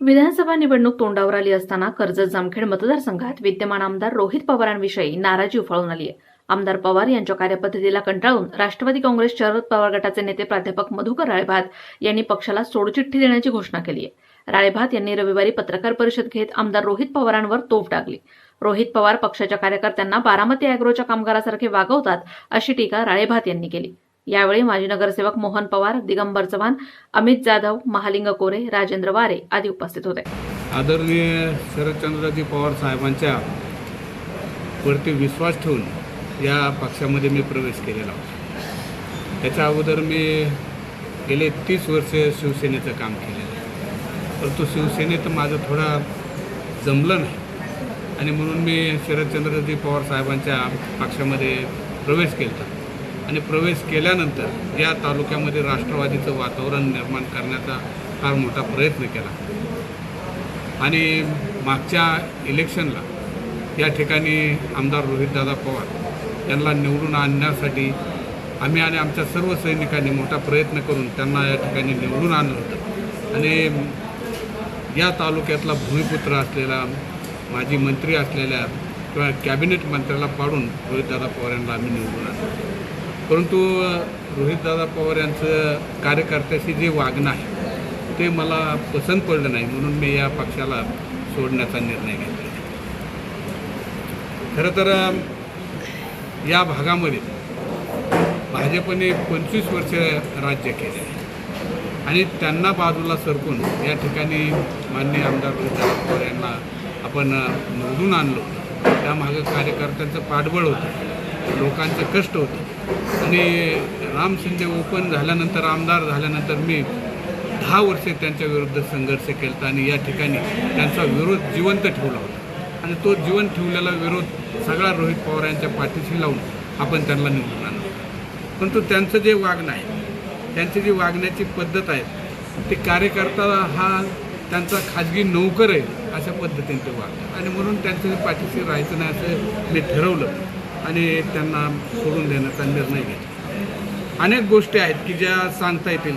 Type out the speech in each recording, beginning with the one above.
विधानसभा निवडणूक तोंडावर आली असताना कर्जत जामखेड मतदारसंघात विद्यमान आमदार रोहित पवारांविषयी नाराजी उफाळून आली आहे. आमदार पवार यांच्या कार्यपद्धतीला कंटाळून राष्ट्रवादी काँग्रेस शरद पवार गटाचे नेते प्राध्यापक मधुकर राळेभात यांनी पक्षाला सोडचिठ्ठी देण्याची घोषणा केली आहे. राळेभात यांनी रविवारी पत्रकार परिषद घेत आमदार रोहित पवारांवर तोफ टाकली रोहित पवार पक्षाच्या कार्यकर्त्यांना बारामती अॅग्रोच्या कामगारासारखे वागवतात अशी टीका राळेभात यांनी केली. यावेळी माजी नगरसेवक मोहन पवार दिगंबर चव्हाण अमित जाधव महालिंग कोरे राजेंद्र वारे आदी उपस्थित होते. आदरणीय शरदचंद्रजी पवार साहेबांच्या वरती विश्वास ठेवून या पक्षामध्ये मी प्रवेश केलेला होता. त्याच्या अगोदर मी गेले तीस वर्ष शिवसेनेचं काम केलेलं आहे. परंतु शिवसेनेत माझं थोडा जमलं नाही. आणि म्हणून मी शरदचंद्रजी पवार साहेबांच्या पक्षामध्ये प्रवेश केला आणि प्रवेश केल्यानंतर या तालुक्यामध्ये राष्ट्रवादीचं वातावरण निर्माण करण्याचा फार मोठा प्रयत्न केला. आणि मागच्या इलेक्शनला या ठिकाणी आमदार रोहितदादा पवार यांना निवडून आणण्यासाठी आम्ही आणि आमच्या सर्व सैनिकांनी मोठा प्रयत्न करून त्यांना या ठिकाणी निवडून आणलं होतं. आणि या तालुक्यातला भूमिपुत्र असलेला माजी मंत्री असलेल्या किंवा कॅबिनेट मंत्र्याला पाडून रोहितदादा पवार यांना आम्ही निवडून आणलं. परंतु रोहितदादा पवार यांचं कार्यकर्त्याशी जे वागणं आहे ते मला पसंत पडलं नाही. म्हणून मी या पक्षाला सोडण्याचा निर्णय घेतला. खरं तर या भागामध्ये भाजपने पंचवीस वर्ष राज्य केले आणि त्यांना बाजूला सरकून या ठिकाणी माननीय आमदार रोहितदादा पवार यांना आपण निवडून आणलो. त्यामागं कार्यकर्त्यांचं पाठबळ होतं. लोकांचं कष्ट होतं. आणि राम शिंदे ओपन झाल्यानंतर आमदार झाल्यानंतर मी दहा वर्षे त्यांच्या विरुद्ध संघर्ष केला आणि या ठिकाणी त्यांचा विरोध जिवंत ठेवला होता. आणि तो जिवंत ठेवलेला विरोध सगळा रोहित पवार यांच्या पाठीशी लावून आपण त्यांना निवडून आणलं. परंतु त्यांचं जे वागणं आहे त्यांची जी वागण्याची पद्धत आहे ते कार्यकर्ता हा त्यांचा खाजगी नोकर आहे अशा पद्धतीने ते वागतात. आणि म्हणून त्यांच्या पाठीशी राहायचं नाही असं मी ठरवलं. आणि त्यांना सोडून देण्याचा निर्णय घेतला. अनेक गोष्टी आहेत की ज्या सांगता येतील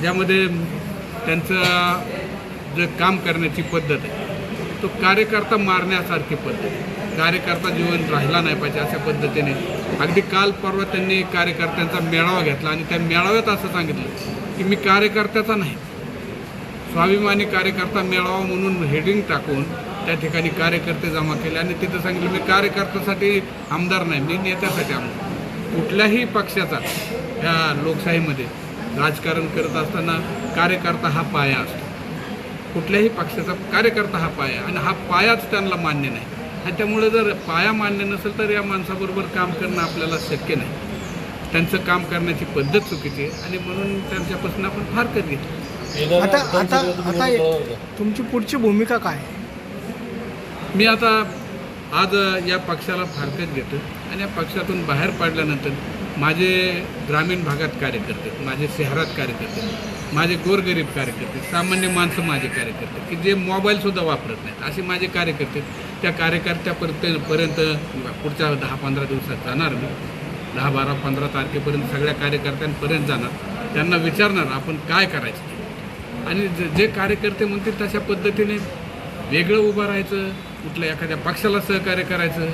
ज्यामध्ये त्यांचं जे काम करण्याची पद्धत आहे तो कार्यकर्ता मारण्यासारखी पद्धत आहे. कार्यकर्ता जीवन राहिला नाही पाहिजे अशा पद्धतीने. अगदी काल परवा त्यांनी कार्यकर्त्यांचा मेळावा घेतला आणि त्या मेळाव्यात असं सांगितलं की मी कार्यकर्त्याचा नाही. स्वाभिमानी कार्यकर्ता मेळावा म्हणून हेडिंग टाकून त्या ठिकाणी कार्यकर्ते जमा केले आणि तिथं सांगितलं मी कार्यकर्त्यासाठी आमदार नाही मी नेत्यासाठी आमदार. कुठल्याही पक्षाचा या लोकशाहीमध्ये राजकारण करत असताना कार्यकर्ता हा पाया असतो. कुठल्याही पक्षाचा कार्यकर्ता हा पाया आणि हा पायाच त्यांना मान्य नाही. आणि त्यामुळे जर पाया मान्य नसेल तर या माणसाबरोबर काम करणं आपल्याला शक्य नाही. त्यांचं काम करण्याची पद्धत चुकीची आहे आणि म्हणून त्यांच्यापासून आपण फारकत कधी आता आता आता तुमची पुढची भूमिका काय मी आता आज या पक्षाला फारकत घेतो आणि या पक्षातून बाहेर पडल्यानंतर माझे ग्रामीण भागात कार्यकर्ते माझे शहरात कार्यकर्ते माझे गोरगरीब कार्यकर्ते सामान्य माणसं माझे कार्यकर्ते की जे मोबाईलसुद्धा वापरत नाहीत असे माझे कार्यकर्ते त्या कार्यकर्त्यापर्यंत पर्यंत पुढच्या दहा पंधरा दिवसात जाणार मी. दहा बारा पंधरा तारखेपर्यंत सगळ्या कार्यकर्त्यांपर्यंत जाणार. त्यांना विचारणार आपण काय करायचं? आणि जे- जे कार्यकर्ते म्हणतील तशा पद्धतीने वेगळं उभं राहायचं कुठल्या एखाद्या पक्षाला सहकार्य करायचं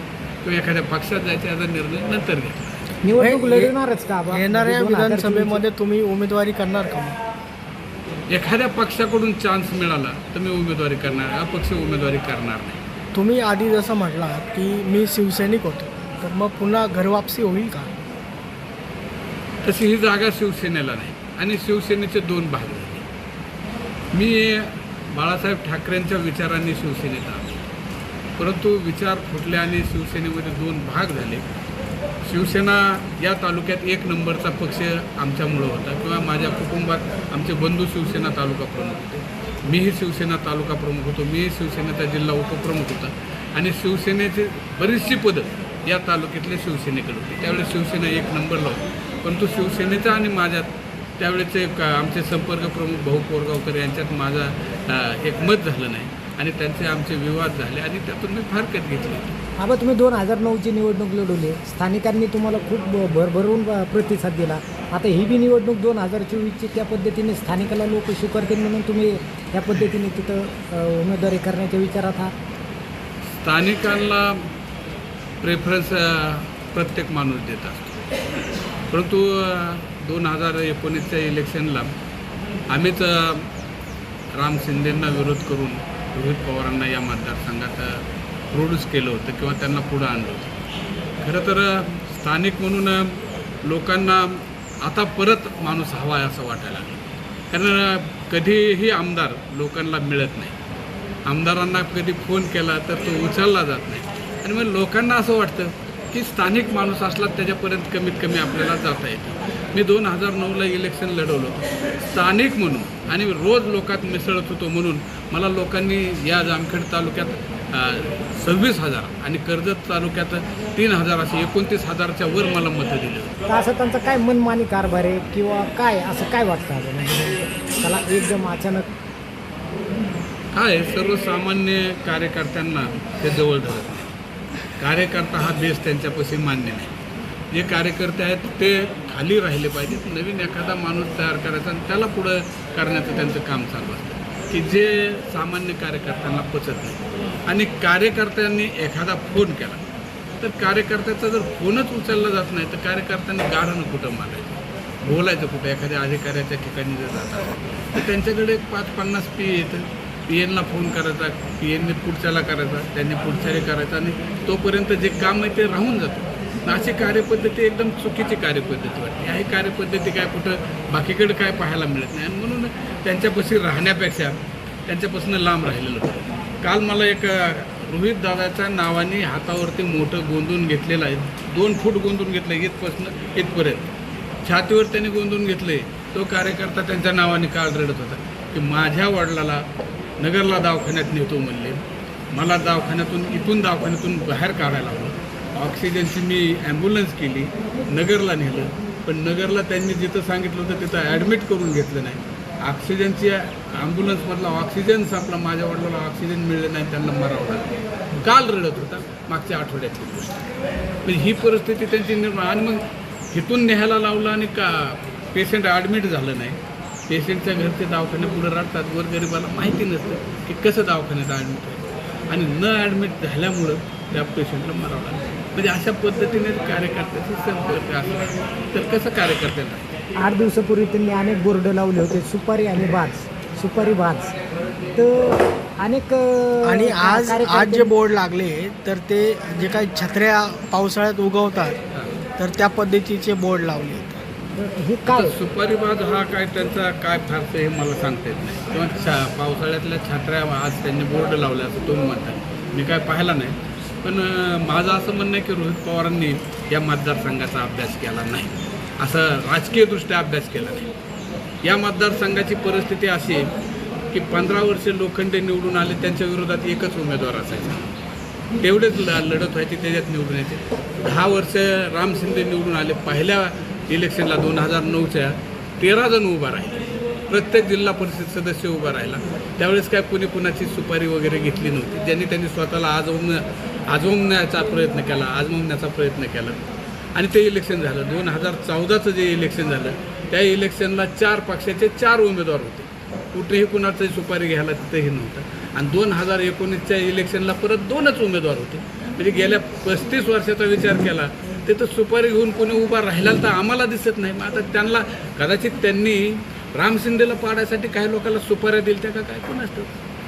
किंवा एखाद्या पक्षात जायचं याचा निर्णय नंतर घ्यायचा निवडणूक हे- लढवणारच का? येणाऱ्या म्हणजे दोन हजार विधानसभेमध्ये तुम्ही उमेदवारी करणार का मग? एखाद्या पक्षाकडून चान्स मिळाला तर मी उमेदवारी करणार अपक्ष उमेदवारी करणार नाही. तुम्ही आधी जसं म्हटलात की मी शिवसैनिक होतो तर मग पुन्हा घरवापसी होईल का? तशी ही जागा शिवसेनेला नाही आणि शिवसेनेचे दोन भाग झाले मी बाळासाहेब ठाकरेंच्या विचारांनी शिवसेनेत आलो. परंतु विचार फुटले आणि शिवसेनेमध्ये दोन भाग झाले. शिवसेना या तालुक्यात एक नंबरचा पक्ष आमच्यामुळं होता किंवा माझ्या कुटुंबात आमचे बंधू शिवसेना तालुका प्रमुख होते. मीही शिवसेना तालुका प्रमुख होतो. मीही शिवसेनेचा जिल्हा उपप्रमुख होता. आणि शिवसेनेचे बरीचशी पदं या तालुक्यातल्या शिवसेनेकडे होती. त्यावेळेस शिवसेना एक नंबरला होती. परंतु शिवसेनेचा आणि माझ्यात त्यावेळेचे आमचे संपर्क प्रमुख भाऊ कोरगावकर यांच्यात माझा एकमत एक मत झालं नाही. आणि त्यांचे आमचे विवाद झाले आणि त्यातून मी फारकत घेतली. आबा तुम्ही दोन हजार नऊची निवडणूक लढवली. स्थानिकांनी तुम्हाला खूप भरभरून प्रतिसाद दिला. आता ही बी निवडणूक दोन हजार चोवीसची त्या पद्धतीने स्थानिकाला लोक स्वीकारतील म्हणून तुम्ही या पद्धतीने तिथं उमेदवारी करण्याच्या विचारात आहात? स्थानिकांना प्रेफरन्स प्रत्येक माणूस देत असतो. परंतु दोन हजार एकोणीसच्या इलेक्शनला आम्हीच राम शिंदेंना विरोध करून रोहित पवारांना या मतदारसंघात प्रोड्यूस केलं होतं किंवा त्यांना पुढं आणलं होतं. खरं तर स्थानिक म्हणून लोकांना आता परत माणूस हवा आहे असं वाटायला लागलं. कारण कधीही आमदार लोकांना मिळत नाही. आमदारांना कधी फोन केला तर तो उचलला जात नाही. आणि मग लोकांना असं वाटतं की स्थानिक माणूस असला त्याच्यापर्यंत कमीत कमी आपल्याला जाता येतं. मी दोन हजार नऊला इलेक्शन लढवलं. स्थानिक म्हणून आणि रोज लोकात मिसळत होतो म्हणून मला लोकांनी या जामखेड तालुक्यात सव्वीस हजार आणि कर्जत तालुक्यात तीन हजार असे एकोणतीस हजारच्या वर मला मतं दिली. असं त्यांचा काय मनमानी कारभार आहे किंवा काय असं काय वाटतं त्याला एकदम अचानक. काय सर्वसामान्य कार्यकर्त्यांना ते जवळ धरत कार्यकर्ता हा बेस त्यांच्यापाशी मान्य नाही. जे कार्यकर्ते आहेत ते खाली राहिले पाहिजेत. नवीन एखादा माणूस तयार करायचा आणि त्याला पुढं करण्याचं त्यांचं काम चालू असतं. की जे सामान्य कार्यकर्त्यांना पचत नाही. आणि कार्यकर्त्यांनी एखादा फोन केला तर कार्यकर्त्याचा जर फोनच उचलला जात नाही तर कार्यकर्त्यांनी गाढानं कुठं मारायचं बोलायचं कुठं? एखाद्या अधिकाऱ्याच्या ठिकाणी जर जातात तर त्यांच्याकडे एक पाच पन्नास पी येतं. पी एनला फोन करायचा पी एनने पुढच्याला करायचा त्यांनी पुढच्याला करायचा आणि तोपर्यंत जे काम आहे ते राहून जातं. अशी कार्यपद्धती एकदम चुकीची कार्यपद्धती वाटते. ह्या कार्यपद्धती काय कुठं बाकीकडे काय पाहायला मिळत नाही. आणि म्हणून त्यांच्यापाशी राहण्यापेक्षा त्यांच्यापासून लांब राहिलेलं होतं काल मला एक रोहित दादाच्या नावाने हातावरती मोठं गोंधून घेतलेलं आहे. दोन फूट गोंधून घेतलं आहे इथपासून इथपर्यंत. छातीवर त्यांनी गोंधून घेतले तो कार्यकर्ता त्यांच्या नावाने काल रडत होता. की माझ्या वडिलाला नगरला दवाखान्यात नेतो म्हणले. मला दवाखान्यातून इथून दवाखान्यातून बाहेर काढायला ऑक्सिजनची मी ॲम्ब्युलन्स केली नगरला नेलं. पण नगरला त्यांनी जिथं सांगितलं होतं तिथं ॲडमिट करून घेतलं नाही. ऑक्सिजनची ॲम्ब्युलन्समधला ऑक्सिजन संपला माझ्या वडिलाला ऑक्सिजन मिळलं नाही त्यांना मरावं लागलं. काल रडत होता मागच्या आठवड्याची गोष्ट. म्हणजे ही परिस्थिती त्यांची निर्माण आणि मग हिथून न्यायला लावलं आणि का पेशंट ॲडमिट झालं नाही. पेशंटच्या घरचे दवाखाने पुढे राहतात गोरगरिबाला माहिती नसतं की कसं दवाखान्यात ॲडमिट आहे आणि न ॲडमिट झाल्यामुळं त्या पेशंटला मरावं लागलं. म्हणजे अशा पद्धतीने कार्यकर्त्याची संपर्क असला तर कसं कार्यकर्त्याला आठ दिवसापूर्वी त्यांनी अनेक बोर्ड लावले होते सुपारी आणि बाज सुपारी बाज तर अनेक आणि आज आज जे बोर्ड लागले तर ते जे काही छत्र्या पावसाळ्यात उगवतात तर त्या पद्धतीचे बोर्ड लावले हे काय? सुपारी बाज हा काय त्यांचा काय फारसं हे मला सांगता येत नाही. किंवा छा पावसाळ्यातल्या छात्र्या आज त्यांनी बोर्ड लावले असं तुम्ही म्हणता. मी काय पाहिला नाही. पण माझं असं म्हणणं आहे की रोहित पवारांनी या मतदारसंघाचा अभ्यास केला नाही. असं राजकीयदृष्ट्या अभ्यास केला नाही. या मतदारसंघाची परिस्थिती अशी आहे की पंधरा वर्षे लोखंडे निवडून आले त्यांच्या विरोधात एकच उमेदवार असायचा. तेवढेच ल लढत व्हायची त्याच्यात निवडून यायचे. दहा वर्ष राम शिंदे निवडून आले पहिल्या इलेक्शनला दोन हजार नऊच्या तेरा जण उभा राहिले. प्रत्येक जिल्हा परिषद सदस्य उभा राहिला. त्यावेळेस काय कुणी कुणाची सुपारी वगैरे घेतली नव्हती. ज्यांनी त्यांनी स्वतःला आजवून आजवण्याचा प्रयत्न केला आजमवण्याचा प्रयत्न केला. आणि ते इलेक्शन झालं. दोन हजार चौदाचं जे इलेक्शन झालं त्या इलेक्शनला चार पक्षाचे चार उमेदवार होते. कुठेही कुणाचंही सुपारी घ्यायला तिथंही नव्हतं. आणि दोन हजार एकोणीसच्या इलेक्शनला परत दोनच उमेदवार होते. म्हणजे गेल्या पस्तीस वर्षाचा विचार केला तिथं सुपारी घेऊन कोणी उभा राहिला तर आम्हाला दिसत नाही. मग आता त्यांना कदाचित त्यांनी राम शिंदेला पाडायसाठी काही लोकांना सुपाऱ्या दिल्या का? काय कोण असतं?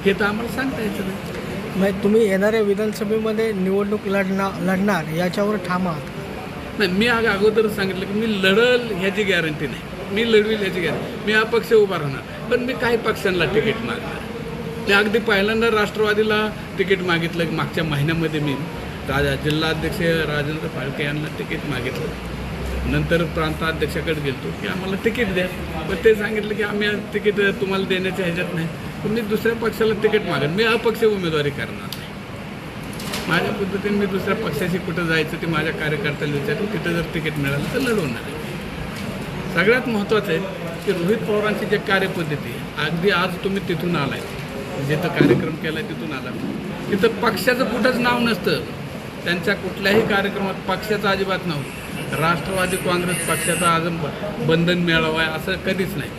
हे तर आम्हाला सांगता यायचं नाही. मग तुम्ही येणाऱ्या विधानसभेमध्ये निवडणूक लढणार लढणार याच्यावर ठाम आहात नाही मी आग अगोदर सांगितलं की मी लढल ह्याची गॅरंटी नाही. मी लढवील ह्याची गॅरंटी मी अपक्ष उभा राहणार. पण मी काही पक्षांना तिकीट मागणार. मी अगदी पहिल्यांदा राष्ट्रवादीला तिकीट मागितलं. मागच्या महिन्यामध्ये मी राजा जिल्हाध्यक्ष राजेंद्र फाळके यांना तिकीट मागितलं. नंतर प्रांताध्यक्षाकडे गेलो की आम्हाला तिकीट द्या. पण ते सांगितलं की आम्ही तिकीट तुम्हाला देण्याच्या ह्याच्यात नाही. पण मी दुसऱ्या पक्षाला तिकीट मागेन. मी अपक्ष उमेदवारी करणार. माझ्या पद्धतीने मी दुसऱ्या पक्षाशी कुठं जायचं ते माझ्या कार्यकर्त्याला विचारून तिथं जर तिकीट मिळालं तर लढवणार सगळ्यात महत्त्वाचं आहे की रोहित पवारांची जे कार्यपद्धती आहे अगदी आज तुम्ही तिथून आलाय. जिथं कार्यक्रम केला तिथून आला. तिथं पक्षाचं कुठंच नाव नसतं. त्यांच्या कुठल्याही कार्यक्रमात पक्षाचं अजिबात नाव राष्ट्रवादी काँग्रेस पक्षाचा अजून ब- बंधन मिळावं आहे असं कधीच नाही.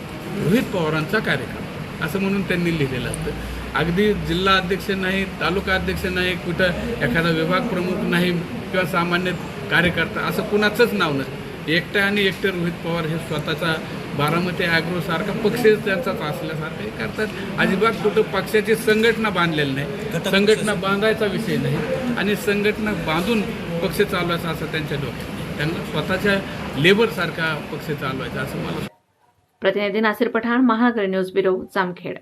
रोहित पवारांचा कार्यक्रम. असं म्हणून त्यांनी लिहिलेलं असतं. अगदी जिल्हा अध्यक्ष नाही तालुका अध्यक्ष नाही कुठं एखादा विभाग प्रमुख नाही किंवा सामान्य कार्यकर्ता असं कुणाचंच नाव नाही. एकट्या आणि एकटे रोहित पवार हे स्वतःचा बारामती ॲग्रोसारखा पक्ष त्यांचाच असल्यासारखं हे करतात. अजिबात कुठं पक्षाची संघटना बांधलेली नाही. संघटना बांधायचा विषय नाही. आणि संघटना बांधून पक्ष चालवायचा असं त्यांच्या डोक्यात. त्यांना स्वतःच्या लेबरसारखा पक्ष चालवायचा असं मला प्रतिनिधी नासिर पठाण महानगर न्यूज ब्युरो जामखेड.